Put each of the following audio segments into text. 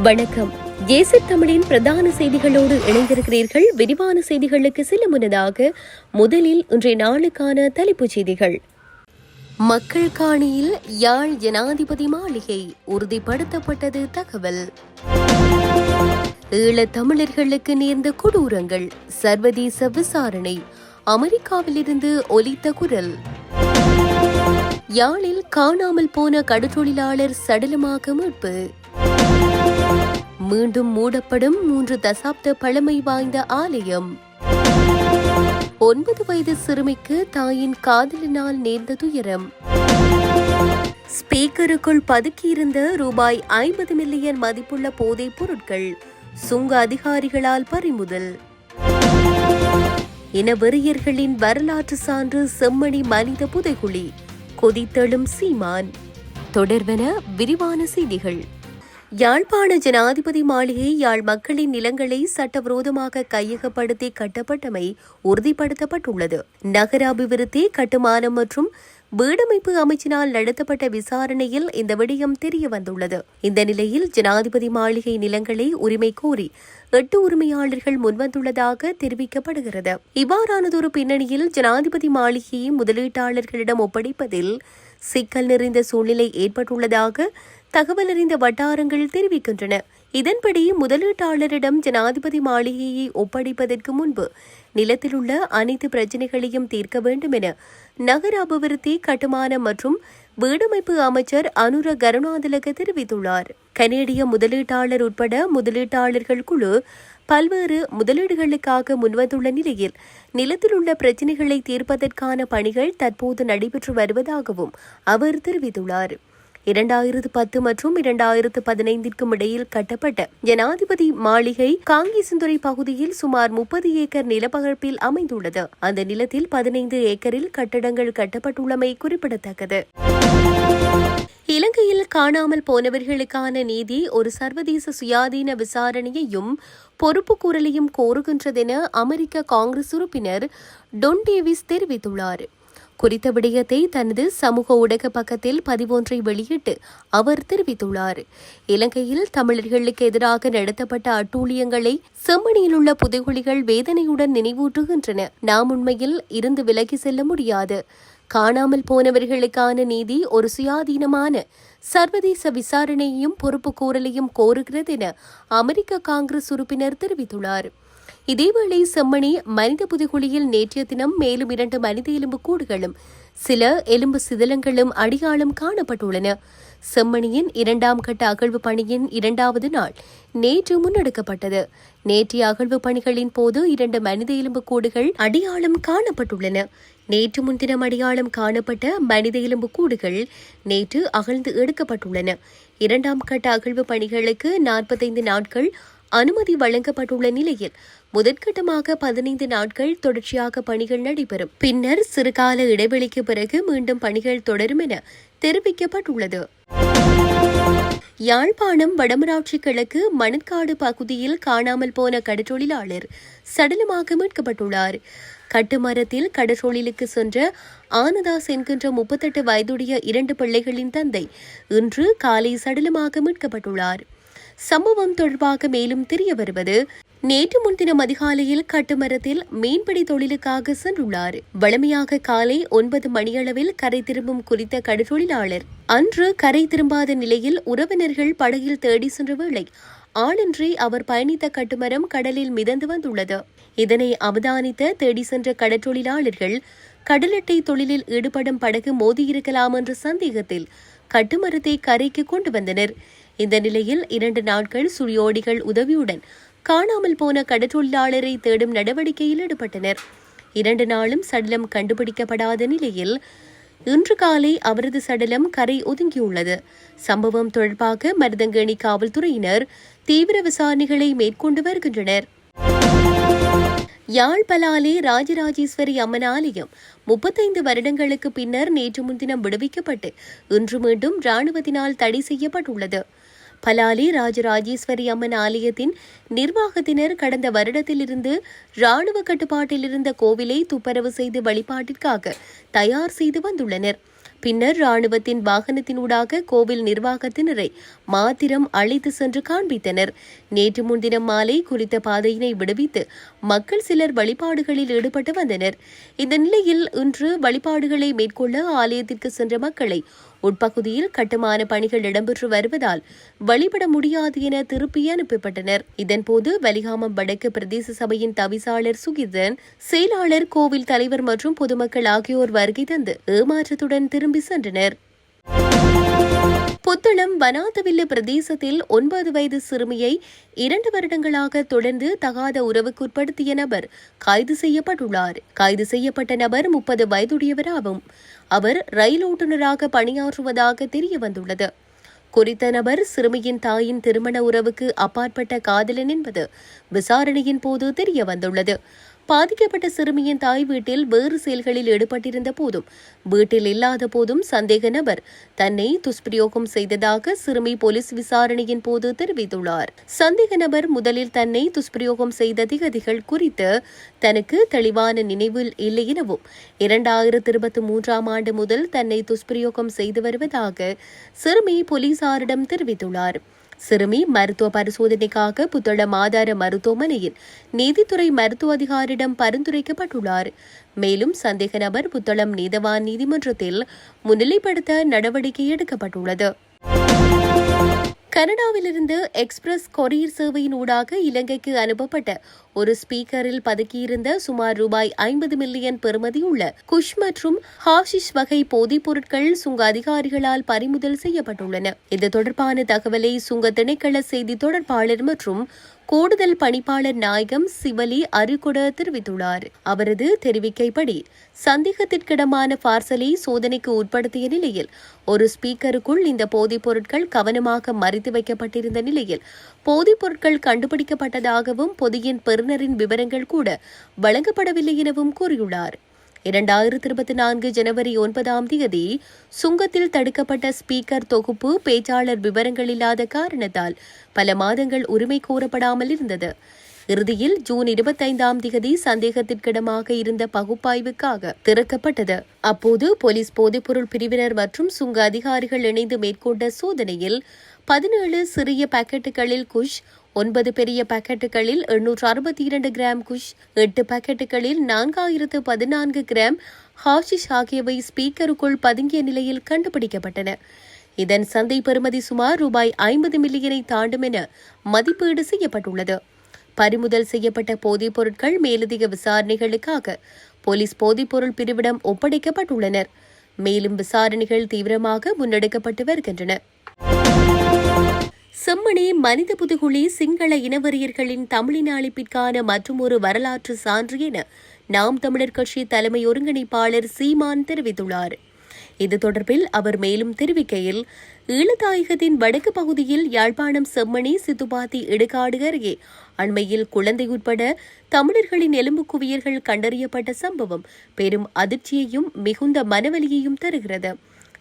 வணக்கம். ஏசி தமிழின் பிரதான செய்திகளோடு இணைந்திருக்கிறீர்கள். விரிவான செய்திகளுக்கு சில முன்னதாக முதலில் இன்றைய நாளுக்கான தலைப்புச் செய்திகள். மக்கள் காணியில் யாழ் ஜனாதிபதி மாளிகை உறுதிப்படுத்தப்பட்டது தகவல். ஈழத் தமிழர்களுக்கு நேர்ந்த கொடூரங்கள் சர்வதேச விசாரணை அமெரிக்காவிலிருந்து ஒலித்த குரல். யாழில் காணாமல் போன கடற்றொழிலாளர் சடலமாக மீட்பு. மீண்டும் மூடப்படும் மூன்று தசாப்த பழமை வாய்ந்த ஆலயம். ஒன்பது வயது சிறுமிக்கு தாயின் காதலினால் நேர்ந்த துயரம். ஸ்பீக்கருக்குள் பதுக்கியிருந்த ரூபாய் ஐம்பது மில்லியன் மதிப்புள்ள போதைப் பொருட்கள் சுங்க அதிகாரிகளால் பறிமுதல். இனவெறியர்களின் வரலாற்று சான்று செம்மணி மனித புதைகுழி கொதித்தெழும் சீமான். தொடர்வன விரிவான செய்திகள். யாழ்ப்பாண ஜனாதிபதி மாளிகை யாழ் மக்களின் நிலங்களை சட்டவிரோதமாக கையகப்படுத்தி கட்டப்பட்டமை உறுதிப்படுத்தப்பட்டுள்ளது. நகர அபிவிருத்தி கட்டுமானம் மற்றும் வீடமைப்பு அமைச்சினால் நடத்தப்பட்ட விசாரணையில் இந்த விடயம் தெரிய வந்துள்ளது. இந்த நிலையில் ஜனாதிபதி மாளிகை நிலங்களை உரிமை கோரி எட்டு உரிமையாளர்கள் முன்வந்துள்ளதாக தெரிவிக்கப்படுகிறது. இவ்வாறானதொரு பின்னணியில் ஜனாதிபதி மாளிகையை முதலீட்டாளர்களிடம் ஒப்படைப்பதில் சிக்கல் நிறைந்த சூழ்நிலை ஏற்பட்டுள்ளதாக தகவல் அறிந்த வட்டாரங்கள் தெரிவிக்கின்றன. இதன்படி முதலீட்டாளரிடம் ஜனாதிபதி மாளிகையை ஒப்படைப்பதற்கு முன்பு நிலத்தில் உள்ள அனைத்து பிரச்சினைகளையும் தீர்க்க வேண்டும் என நகர அபிவிருத்தி கட்டுமானம் மற்றும் வீடமைப்பு அமைச்சர் அனுர கருணாதிலக தெரிவித்துள்ளார். கனேடிய முதலீட்டாளர் உட்பட முதலீட்டாளர்கள் குழு பல்வேறு முதலீடுகளுக்காக முன்வந்துள்ள நிலையில் நிலத்தில் உள்ள பிரச்சினைகளை தீர்ப்பதற்கான பணிகள் தற்போது நடைபெற்று வருவதாகவும் அவர் தெரிவித்துள்ளார். இரண்டாயிரத்து பத்து மற்றும் இரண்டாயிரத்து பதினைந்திற்கும் இடையில் கட்டப்பட்ட ஜனாதிபதி மாளிகை காங்கிசுந்துறை பகுதியில் சுமார் முப்பது ஏக்கர் நிலப்பகர்ப்பில் அமைந்துள்ளது. அந்த நிலத்தில் பதினைந்து ஏக்கரில் கட்டடங்கள் கட்டப்பட்டுள்ளமை குறிப்பிடத்தக்கது. இலங்கையில் காணாமல் போனவர்களுக்கான நீதி ஒரு சர்வதேச சுயாதீன விசாரணையையும் பொறுப்புக்கூறலையும் கோருகின்றதென அமெரிக்க காங்கிரஸ் உறுப்பினர் டொன் டேவிஸ் தெரிவித்துள்ளார். குறித்த விடயத்தை தனது சமூக ஊடக பக்கத்தில் பதிவொன்றை வெளியிட்டு அவர் தெரிவித்துள்ளார். இலங்கையில் தமிழர்களுக்கு எதிராக நடத்தப்பட்ட அட்டூழியங்களை செம்மணியில் உள்ள புதைகுழிகள் வேதனையுடன் நினைவூட்டுகின்றன. நாம் உண்மையில் இருந்து விலகி செல்ல முடியாது. காணாமல் போனவர்களுக்கான நீதி ஒரு சுயாதீனமான சர்வதேச விசாரணையையும் பொறுப்பு கூறலையும் கோருகிறது என அமெரிக்க காங்கிரஸ் உறுப்பினர் தெரிவித்துள்ளார். இதேவேளை செம்மணி மனித புதுகுழியில் நேற்றைய தினம் மேலும் இரண்டு மனித எலும்பு கூடுகளும் சில எலும்பு சிதிலங்களும் அடியாளம் காணப்பட்டுள்ளன. செம்மணியின் இரண்டாம் கட்ட அகழ்வு பணியின் இரண்டாவது நாள் நேற்று முன்னெடுக்கப்பட்டது. நேற்றைய அகழ்வு பணிகளின் போது இரண்டு மனித எலும்பு கூடுகள் அடியாளம் காணப்பட்டுள்ளன. நேற்று முன்தினம் அடியாளம் காணப்பட்ட மனித எலும்பு கூடுகள் நேற்று அகழ்ந்து எடுக்கப்பட்டுள்ளன. இரண்டாம் கட்ட அகழ்வு பணிகளுக்கு நாற்பத்தைந்து நாட்கள் அனுமதி வழங்கப்பட்டுள்ள நிலையில் முதற்கட்டமாக பதினைந்து நாட்கள் தொடர்ச்சியாக பணிகள் நடைபெறும். பின்னர் சிறுகால இடைவெளிக்கு பிறகு மீண்டும் பணிகள் தொடரும் என தெரிவிக்கப்பட்டுள்ளது. யாழ்ப்பாணம் வடமராட்சி கிழக்கு மணற்காடு பகுதியில் காணாமல் போன கடற்றொழிலாளர் சடலமாக மீட்கப்பட்டுள்ளார். கட்டுமரத்தில் கடற்றொழிலுக்கு சென்ற ஆனதாஸ் என்கின்ற முப்பத்தெட்டு வயதுடைய இரண்டு பிள்ளைகளின் தந்தை இன்று காலை சடலமாக மீட்கப்பட்டுள்ளார். சம்பவம் தொடர்பாக மேலும் தெரிய வருவது நேற்று முன்தினம் அதிகாலையில் கட்டுமரத்தில் மீன்பிடி தொழிலுக்காக சென்றுள்ளார். வழமையாக காலை ஒன்பது மணியளவில் கரை திரும்பும் குறித்த கடற்றொழிலாளர் அன்று கரை திரும்பாத நிலையில் உறவினர்கள் படகில் தேடி சென்ற வேளை ஆளின்றி அவர் பயணித்த கட்டுமரம் கடலில் மிதந்து வந்துள்ளது. இதனை அவதானித்த தேடி சென்ற கடற்றொழிலாளர்கள் கடலட்டை தொழிலில் ஈடுபடும் படகு மோதியிருக்கலாம் என்ற சந்தேகத்தில் கட்டுமரத்தை கரைக்கு கொண்டு வந்தனர். இந்த நிலையில் இரண்டு நாட்கள் சுழியோடிகள் உதவியுடன் காணாமல் போன கடற்றொழிலாளரை தேடும் நடவடிக்கையில் ஈடுபட்டனர். இரண்டு நாளும் சடலம் கண்டுபிடிக்கப்படாத நிலையில் இன்று காலை அவரது சடலம் கரை ஒதுங்கியுள்ளது. சம்பவம் தொடர்பாக மருதங்கேணி காவல்துறையினர் தீவிர விசாரணைகளை மேற்கொண்டு வருகின்றனர். யாழ் பலாலே ராஜராஜேஸ்வரி அம்மன் ஆலயம் முப்பத்தைந்து வருடங்களுக்கு பின்னர் நேற்று முன்தினம் விடுவிக்கப்பட்டு இன்று மீண்டும் ராணுவத்தினால் தடை செய்யப்பட்டுள்ளது. பலாலி ராஜராஜேஸ்வரி அம்மன் ஆலயத்தின் நிர்வாகத்தினர் கடந்த வருடத்திலிருந்து ராணுவ கட்டுப்பாட்டில் இருந்த கோவிலை துப்பரவு செய்து வழிபாட்டிற்காக தயார் செய்து வந்துள்ளனர். பின்னர் ராணுவத்தின் வாகனத்தினூடாக கோவில் நிர்வாகத்தினரை மாத்திரம் அழைத்து சென்று காண்பித்தனர். நேற்று முன்தினம் மாலை குறித்த பாதையினை விடுவித்து மக்கள் சிலர் வழிபாடுகளில் ஈடுபட்டு வந்தனர். இந்த நிலையில் இன்று வழிபாடுகளை மேற்கொள்ள ஆலயத்திற்கு சென்ற மக்களை உட்பகுதியில் கட்டுமான பணிகள் இடம்பெற்று வருவதால் வழிபட முடியாது என திருப்பி அனுப்பப்பட்டனர். இதன்போது வலிகாமம் வடக்கு பிரதேச சபையின் தவிசாளர் சுகிதன் செயலாளர் கோவில் தலைவர் மற்றும் பொதுமக்கள் ஆகியோர் வருகை தந்து ஏமாற்றத்துடன் திரும்பி சென்றனர். புத்தளம் வனாதவில்லு பிரதேசத்தில் ஒன்பது வயது சிறுமியை இரண்டு வருடங்களாக தொடர்ந்து தகாத உறவுக்குட்படுத்திய நபர் கைது செய்யப்பட்டுள்ளார். கைது செய்யப்பட்ட நபர் முப்பது வயதுடையவராகும். அவர் ரயில் ஓட்டுநராக பணியாற்றுவதாக தெரிய வந்துள்ளது குறித்த நபர் சிறுமியின் தாயின் திருமண உறவுக்கு அப்பாற்பட்ட காதலன் என்பது விசாரணையின் போது தெரிய வந்துள்ளது பாதிக்கப்பட்ட சிறுமியின் தாய் வீட்டில் வேறு செயல்களில் ஈடுபட்டிருந்த போதும் வீட்டில் இல்லாத போதும் சந்தேக நபர் தன்னை துஷ்பிரயோகம் செய்ததாக சிறுமி போலீஸ் விசாரணையின் போது தெரிவித்துள்ளார். சந்தேக நபர் முதலில் தன்னை துஷ்பிரயோகம் செய்த திகதிகள் குறித்து தனக்கு தெளிவான நினைவில் இல்லை எனவும் இரண்டாயிரத்தி இருபத்தி மூன்றாம் ஆண்டு முதல் தன்னை துஷ்பிரயோகம் செய்து வருவதாக சிறுமி போலீசாரிடம் தெரிவித்துள்ளார். சிறுமி மருத்துவ பரிசோதனைக்காக புத்தளம் ஆதார மருத்துவமனையில் நீதித்துறை மருத்துவ அதிகாரியிடம் பரிந்துரைக்கப்பட்டுள்ளார். மேலும் சந்தேக நபர் புத்தளம் நீதவான் நீதிமன்றத்தில் முன்னிலைப்படுத்த நடவடிக்கை எடுக்கப்பட்டுள்ளது. கனடாவிலிருந்து எக்ஸ்பிரஸ் கொரியர் சேவையின் ஊடாக இலங்கைக்கு அனுப்பப்பட்ட ஒரு ஸ்பீக்கரில் பதுக்கியிருந்த சுமார் ரூபாய் ஐம்பது மில்லியன் பெறுமதியுள்ள குஷ் மற்றும் ஹாஷிஷ் வகை போதைப் பொருட்கள் சுங்க அதிகாரிகளால் பறிமுதல் செய்யப்பட்டுள்ளன. இது தொடர்பான தகவலை சுங்க திணைக்கள செய்தி தொடர்பாளர் மற்றும் கூடுதல் பணிப்பாளர் நாயகம் சிவலி அருகொட தெரிவித்துள்ளார். அவரது தெரிவிக்கைப்படி சந்தேகத்திற்கிடமான பார்சலை சோதனைக்கு உட்படுத்திய நிலையில் ஒரு ஸ்பீக்கருக்குள் இந்த போதைப் பொருட்கள் கவனமாக மறைத்து வைக்கப்பட்டிருந்த நிலையில் போதைப் பொருட்கள் கண்டுபிடிக்கப்பட்டதாகவும் பொதியின் பெறுநரின் விவரங்கள் கூட வழங்கப்படவில்லை எனவும் கூறியுள்ளார். இரண்டாயிரத்தி இருபத்தி நான்கு ஜனவரி ஒன்பதாம் தேதி சுங்கத்தில் தடுக்கப்பட்ட ஸ்பீக்கர் தொகுப்பு பேச்சாளர் விவரங்கள் இல்லாத காரணத்தால் பல மாதங்கள் உரிமை கோரப்படாமல் இருந்தது. இறுதியில் ஜூன் இருபத்தைந்தாம் தேதி சந்தேகத்திற்கிடமாக இருந்த பகுப்பாய்வுக்காக திறக்கப்பட்டது. அப்போது போலீஸ் போதைப்பொருள் பிரிவினர் மற்றும் சுங்க அதிகாரிகள் இணைந்து மேற்கொண்ட சோதனையில் பதினேழு சிறிய பாக்கெட்டுகளில் குஷ் ஒன்பது பெரிய பாக்கெட்டுகளில் எண்ணூற்று அறுபத்தி இரண்டு கிராம் குஷ் எட்டு பாக்கெட்டுகளில் நான்காயிரத்து பதினான்கு கிராம் ஹாஷிஷ் ஆகியவை ஸ்பீக்கருக்குள் பதுங்கிய நிலையில் கண்டுபிடிக்கப்பட்டன. இதன் சந்தை பெறுமதி சுமார் ரூபாய் ஐம்பது மில்லியனை தாண்டும் என மதிப்பீடு செய்யப்பட்டுள்ளது. பறிமுதல் செய்யப்பட்ட போதைப் பொருட்கள் மேலதிக விசாரணைகளுக்காக போலீஸ் போதைப்பொருள் பிரிவிடம் ஒப்படைக்கப்பட்டுள்ளனர். மேலும் விசாரணைகள் தீவிரமாக முன்னெடுக்கப்பட்டு வருகின்றன. செம்மணி மனித புதுகுழி சிங்கள இனவெறியர்களின் தமிழின அழிப்பிற்கான மற்றொரு வரலாற்று சான்று என நாம் தமிழர் கட்சி தலைமை ஒருங்கிணைப்பாளர் சீமான் தெரிவித்துள்ளார். இது தொடர்பில் அவர் மேலும் தெரிவிக்கையில் ஈழத்தாயகத்தின் வடக்கு பகுதியில் யாழ்ப்பாணம் செம்மணி சித்துபாத்தி இடுகாடு அருகே அண்மையில் குழந்தை உட்பட தமிழர்களின் எலும்பு குவியல்கள் கண்டறியப்பட்ட சம்பவம் பெரும் அதிர்ச்சியையும் மிகுந்த மனவலியையும் தருகிறது.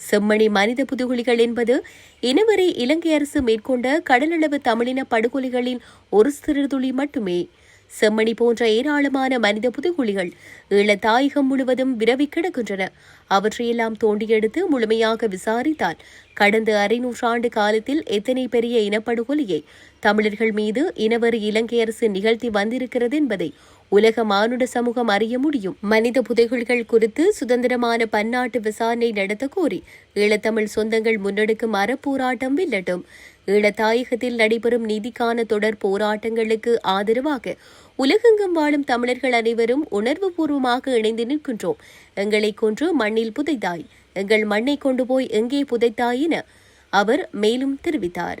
செம்மணி மனித புதுகுலிகள் என்பது இனவரை இலங்கை அரசு மேற்கொண்ட கடலளவு தமிழின படுகொலைகளின் ஒரு சிறுதுளி மட்டுமே. செம்மணி போன்ற ஏராளமான மனித புதுகுழிகள் ஈழத்தாயகம் முழுவதும் விரவி கிடக்கின்றன. அவற்றையெல்லாம் தோண்டியெடுத்து முழுமையாக விசாரித்தால் கடந்த அரைநூற்றாண்டு காலத்தில் எத்தனை பெரிய இனப்படுகொலையை தமிழர்கள் மீது இனவரி இலங்கை அரசு நிகழ்த்தி வந்திருக்கிறது என்பதை உலக மானுட சமூகம் அறிய முடியும். மனித புதைகுள்கள் குறித்து சுதந்திரமான பன்னாட்டு விசாரணை நடத்த கோரி ஈழத்தமிழ் சொந்தங்கள் முன்னெடுக்கும் அறப்போராட்டம் வெல்லட்டும். ஈழத்தாயகத்தில் நடைபெறும் நீதிக்கான தொடர் போராட்டங்களுக்கு ஆதரவாக உலகெங்கும் வாழும் தமிழர்கள் அனைவரும் உணர்வு பூர்வமாக இணைந்து நிற்கின்றோம். எங்களை கொன்று மண்ணில் புதைத்தாய் எங்கள் மண்ணை கொண்டு போய் எங்கே புதைத்தாய் என அவர் மேலும் தெரிவித்தார்.